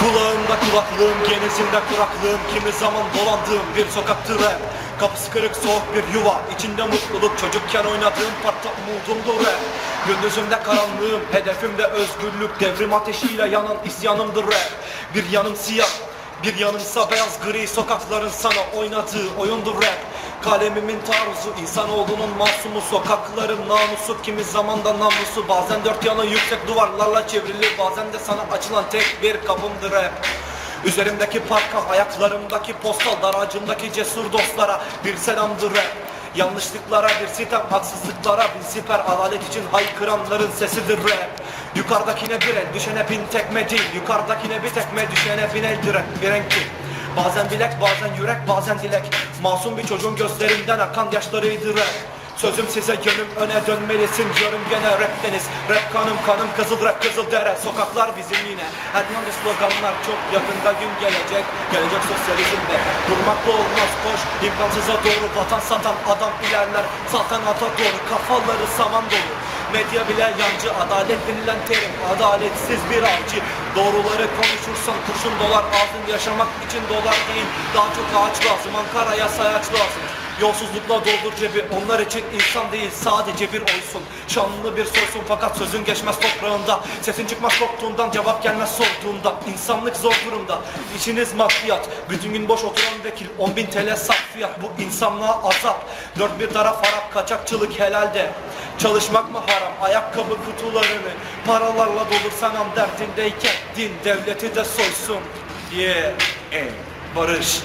Kulağımda kulaklığım, genizimde kuraklığım Kimi zaman dolandığım bir sokaktır rap Kapısı kırık soğuk bir yuva. İçinde mutluluk çocukken oynadığım parkta umudumdur rap. Gündüzümde karanlığım, hedefimde özgürlük. Devrim ateşiyle yanan isyanımdır rap. Bir yanım siyah, bir yanımsa beyaz gri Sokakların sana oynadığı oyundur rap. Kalemimin taarruzu, insanoğlunun masumu Sokakların namusu, kimi zamanda namusu. Bazen dört yanı yüksek duvarlarla çevrili Bazen de sana açılan tek bir kapımdır rap. Üzerimdeki parka, ayaklarımdaki postal Daracımdaki cesur dostlara bir selamdır rap. Yanlışlıklara bir sitem, haksızlıklara bir siper Adalet için haykıranların sesidir rap Yukarıdakine bir el, düşene bin tekme değil. Yukarıdakine bir tekme, düşene bin el direk, bir renkli Bazen bilek, bazen yürek, bazen dilek. Masum bir çocuğun gözlerinden akan yaşlarıydı rap Sözüm size yönüm öne dönmelisin Diyorum gene rap deniz Rap kanım kanım kızıl rap kızıl dere. Sokaklar bizim yine. Her yanda sloganlar çok yakında gün gelecek. Gelecek sosyalizmde. Durmakla olmaz koş. İmkansıza doğru Vatan satan adam ilerler. Saltanata doğru kafaları saman dolu. Medya bile yancı adalet denilen terim. Adaletsiz bir avcı. Doğruları konuşursan kurşun dolar Ağzın yaşamak için dolar değil. Daha çok ağaç lazım Ankara'ya sayaç lazım Yolsuzlukla doldur cebi Onlar için insan değil sadece bir oysun. Şanlı bir soysun fakat sözün geçmez toprağında. Sesin çıkmaz korktuğundan cevap gelmez sorduğunda. İnsanlık zor durumda İçiniz maddiyat. Bütün gün boş oturan vekil 10 bin TL saf fiyat Bu insanlığa azap. Dört bir taraf harap kaçakçılık helalde. Çalışmak mı haram? Ayakkabı kutularını Paralarla dolur sanam derdindeyken Din devleti de soysun. Yeah, ey, barış